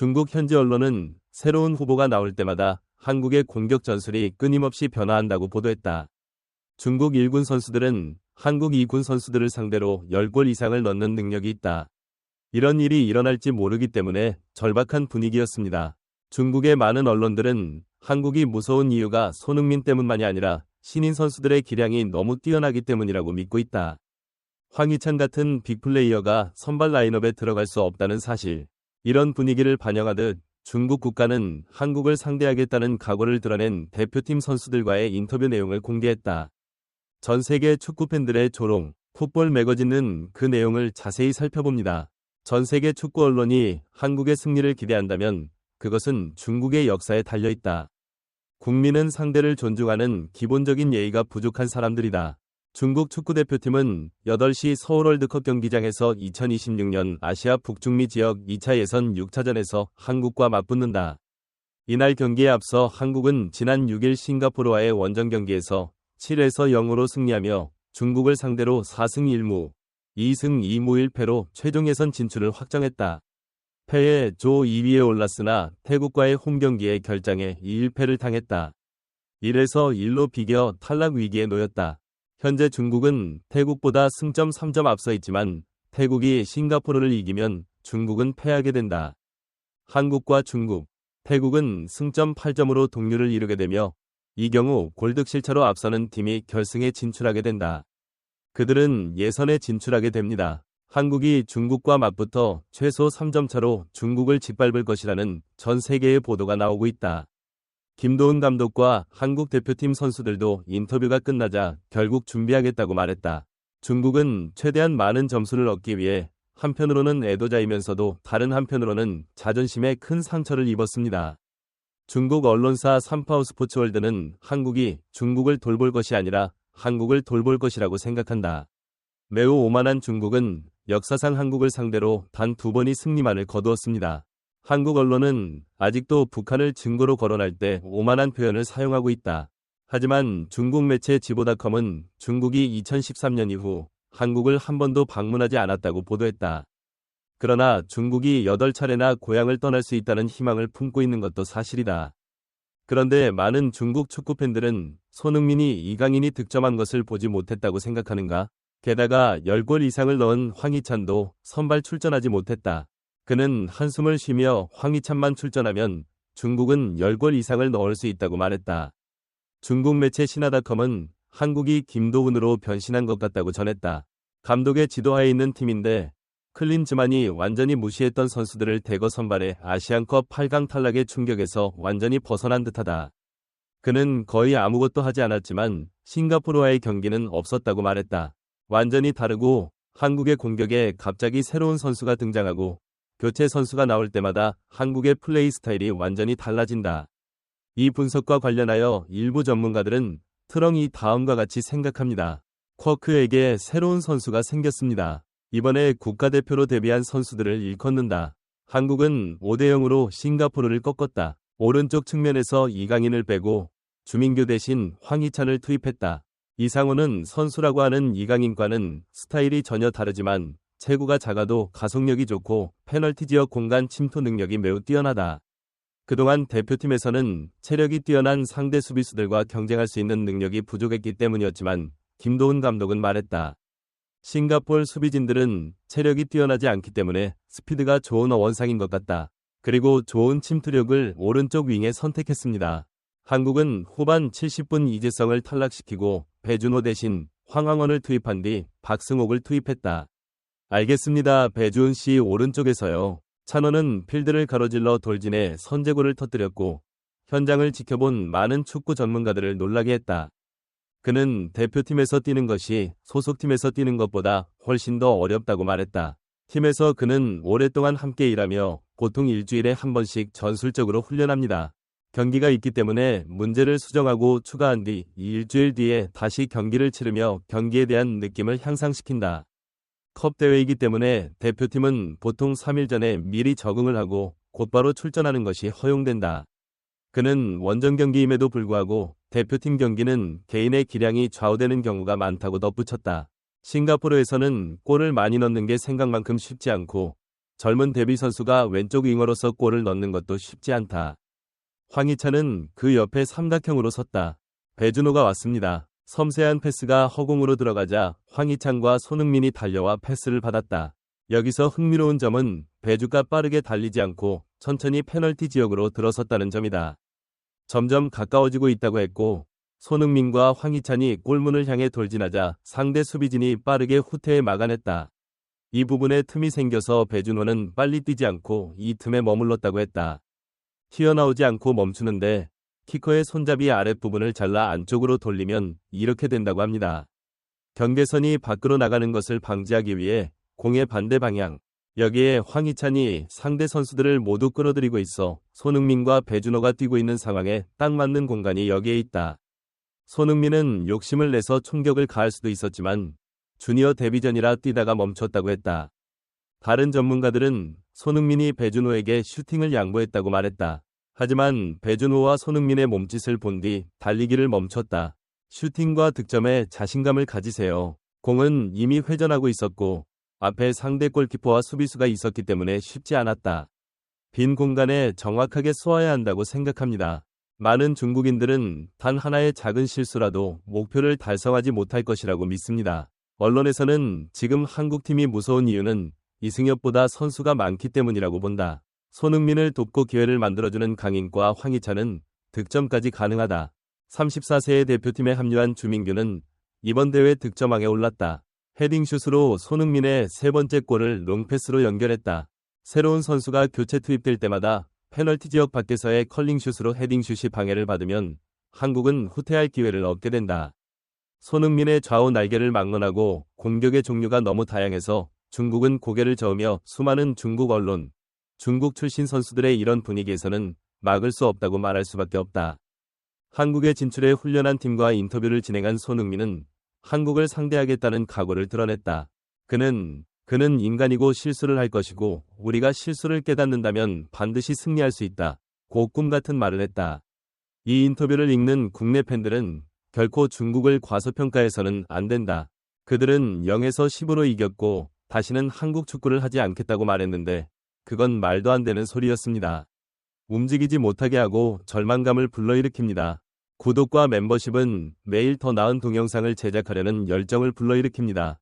중국 현지 언론은 새로운 후보가 나올 때마다 한국의 공격 전술이 끊임없이 변화한다고 보도했다. 중국 1군 선수들은 한국 2군 선수들을 상대로 10골 이상을 넣는 능력이 있다. 이런 일이 일어날지 모르기 때문에 절박한 분위기였습니다. 중국의 많은 언론들은 한국이 무서운 이유가 손흥민 때문만이 아니라 신인 선수들의 기량이 너무 뛰어나기 때문이라고 믿고 있다. 황희찬 같은 빅플레이어가 선발 라인업에 들어갈 수 없다는 사실. 이런 분위기를 반영하듯 중국 국가는 한국을 상대하겠다는 각오를 드러낸 대표팀 선수들과의 인터뷰 내용을 공개했다. 전 세계 축구 팬들의 조롱, 풋볼 매거진은 그 내용을 자세히 살펴봅니다. 전 세계 축구 언론이 한국의 승리를 기대한다면 그것은 중국의 역사에 달려있다. 국민은 상대를 존중하는 기본적인 예의가 부족한 사람들이다. 중국 축구대표팀은 8시 서울 월드컵 경기장에서 2026년 아시아 북중미 지역 2차 예선 6차전에서 한국과 맞붙는다. 이날 경기에 앞서 한국은 지난 6일 싱가포르와의 원정 경기에서 7에서 0으로 승리하며 중국을 상대로 4승 1무, 2승 2무 1패로 최종 예선 진출을 확정했다. 패에 조 2위에 올랐으나 태국과의 홈경기에 결장에 2일패를 당했다. 1에서 1로 비겨 탈락 위기에 놓였다. 현재 중국은 태국보다 승점 3점 앞서 있지만 태국이 싱가포르를 이기면 중국은 패하게 된다. 한국과 중국, 태국은 승점 8점으로 동률을 이루게 되며 이 경우 골득실차로 앞서는 팀이 결승에 진출하게 된다. 그들은 예선에 진출하게 됩니다. 한국이 중국과 맞붙어 최소 3점 차로 중국을 짓밟을 것이라는 전 세계의 보도가 나오고 있다. 김도훈 감독과 한국 대표팀 선수들도 인터뷰가 끝나자 결국 준비하겠다고 말했다. 중국은 최대한 많은 점수를 얻기 위해 한편으로는 애도자이면서도 다른 한편으로는 자존심에 큰 상처를 입었습니다. 중국 언론사 삼파우 스포츠월드는 한국이 중국을 돌볼 것이 아니라 한국을 돌볼 것이라고 생각한다. 매우 오만한 중국은 역사상 한국을 상대로 단 두 번이 승리만을 거두었습니다. 한국 언론은 아직도 북한을 증거로 거론할 때 오만한 표현을 사용하고 있다. 하지만 중국 매체 지보닷컴은 중국이 2013년 이후 한국을 한 번도 방문하지 않았다고 보도했다. 그러나 중국이 8차례나 고향을 떠날 수 있다는 희망을 품고 있는 것도 사실이다. 그런데 많은 중국 축구 팬들은 손흥민이 이강인이 득점한 것을 보지 못했다고 생각하는가? 게다가 10골 이상을 넣은 황희찬도 선발 출전하지 못했다. 그는 한숨을 쉬며 황희찬만 출전하면 중국은 10골 이상을 넣을 수 있다고 말했다. 중국 매체 신하닷컴은 한국이 김도훈으로 변신한 것 같다고 전했다. 감독의 지도하에 있는 팀인데 클린즈만이 완전히 무시했던 선수들을 대거 선발해 아시안컵 8강 탈락의 충격에서 완전히 벗어난 듯하다. 그는 거의 아무것도 하지 않았지만 싱가포르와의 경기는 없었다고 말했다. 완전히 다르고 한국의 공격에 갑자기 새로운 선수가 등장하고 교체 선수가 나올 때마다 한국의 플레이 스타일이 완전히 달라진다. 이 분석과 관련하여 일부 전문가들은 트렁이 다음과 같이 생각합니다. 쿼크에게 새로운 선수가 생겼습니다. 이번에 국가대표로 데뷔한 선수들을 일컫는다. 한국은 5대0으로 싱가포르를 꺾었다. 오른쪽 측면에서 이강인을 빼고 주민규 대신 황희찬을 투입했다. 이상호는 선수라고 하는 이강인과는 스타일이 전혀 다르지만 체구가 작아도 가속력이 좋고 페널티 지역 공간 침투 능력이 매우 뛰어나다. 그동안 대표팀에서는 체력이 뛰어난 상대 수비수들과 경쟁할 수 있는 능력이 부족했기 때문이었지만 김도훈 감독은 말했다. 싱가폴 수비진들은 체력이 뛰어나지 않기 때문에 스피드가 좋은 원상인 것 같다. 그리고 좋은 침투력을 오른쪽 윙에 선택했습니다. 한국은 후반 70분 이재성을 탈락시키고 배준호 대신 황황원을 투입한 뒤 박승옥을 투입했다. 알겠습니다. 배주은 씨 오른쪽에서요. 찬원은 필드를 가로질러 돌진해 선제골을 터뜨렸고 현장을 지켜본 많은 축구 전문가들을 놀라게 했다. 그는 대표팀에서 뛰는 것이 소속팀에서 뛰는 것보다 훨씬 더 어렵다고 말했다. 팀에서 그는 오랫동안 함께 일하며 보통 일주일에 한 번씩 전술적으로 훈련합니다. 경기가 있기 때문에 문제를 수정하고 추가한 뒤 일주일 뒤에 다시 경기를 치르며 경기에 대한 느낌을 향상시킨다. 컵 대회이기 때문에 대표팀은 보통 3일 전에 미리 적응을 하고 곧바로 출전하는 것이 허용된다. 그는 원정 경기임에도 불구하고 대표팀 경기는 개인의 기량이 좌우되는 경우가 많다고 덧붙였다. 싱가포르에서는 골을 많이 넣는 게 생각만큼 쉽지 않고 젊은 데뷔 선수가 왼쪽 윙어로서 골을 넣는 것도 쉽지 않다. 황희찬은 그 옆에 삼각형으로 섰다. 배준호가 왔습니다. 섬세한 패스가 허공으로 들어가자 황희찬과 손흥민이 달려와 패스를 받았다. 여기서 흥미로운 점은 배주가 빠르게 달리지 않고 천천히 페널티 지역으로 들어섰다는 점이다. 점점 가까워지고 있다고 했고 손흥민과 황희찬이 골문을 향해 돌진하자 상대 수비진이 빠르게 후퇴에 막아냈다. 이 부분에 틈이 생겨서 배준호는 빨리 뛰지 않고 이 틈에 머물렀다고 했다. 튀어나오지 않고 멈추는데 키커의 손잡이 아랫부분을 잘라 안쪽으로 돌리면 이렇게 된다고 합니다. 경계선이 밖으로 나가는 것을 방지하기 위해 공의 반대 방향, 여기에 황희찬이 상대 선수들을 모두 끌어들이고 있어 손흥민과 배준호가 뛰고 있는 상황에 딱 맞는 공간이 여기에 있다. 손흥민은 욕심을 내서 총격을 가할 수도 있었지만 주니어 데뷔전이라 뛰다가 멈췄다고 했다. 다른 전문가들은 손흥민이 배준호에게 슈팅을 양보했다고 말했다. 하지만 배준호와 손흥민의 몸짓을 본 뒤 달리기를 멈췄다. 슈팅과 득점에 자신감을 가지세요. 공은 이미 회전하고 있었고 앞에 상대 골키퍼와 수비수가 있었기 때문에 쉽지 않았다. 빈 공간에 정확하게 쏘아야 한다고 생각합니다. 많은 중국인들은 단 하나의 작은 실수라도 목표를 달성하지 못할 것이라고 믿습니다. 언론에서는 지금 한국팀이 무서운 이유는 이승엽보다 선수가 많기 때문이라고 본다. 손흥민을 돕고 기회를 만들어주는 강인과 황희찬은 득점까지 가능하다. 34세의 대표팀에 합류한 주민규는 이번 대회 득점왕에 올랐다. 헤딩슛으로 손흥민의 세 번째 골을 롱패스로 연결했다. 새로운 선수가 교체 투입될 때마다 페널티 지역 밖에서의 컬링슛으로 헤딩슛이 방해를 받으면 한국은 후퇴할 기회를 얻게 된다. 손흥민의 좌우 날개를 막론하고 공격의 종류가 너무 다양해서 중국은 고개를 저으며 수많은 중국 언론, 중국 출신 선수들의 이런 분위기에서는 막을 수 없다고 말할 수밖에 없다. 한국에 진출해 훈련한 팀과 인터뷰를 진행한 손흥민은 한국을 상대하겠다는 각오를 드러냈다. 그는 그는 인간이고 실수를 할 것이고 우리가 실수를 깨닫는다면 반드시 승리할 수 있다. 고꿈 같은 말을 했다. 이 인터뷰를 읽는 국내 팬들은 결코 중국을 과소평가해서는 안 된다. 그들은 0에서 10으로 이겼고 다시는 한국 축구를 하지 않겠다고 말했는데 그건 말도 안 되는 소리였습니다. 움직이지 못하게 하고 절망감을 불러일으킵니다. 구독과 멤버십은 매일 더 나은 동영상을 제작하려는 열정을 불러일으킵니다.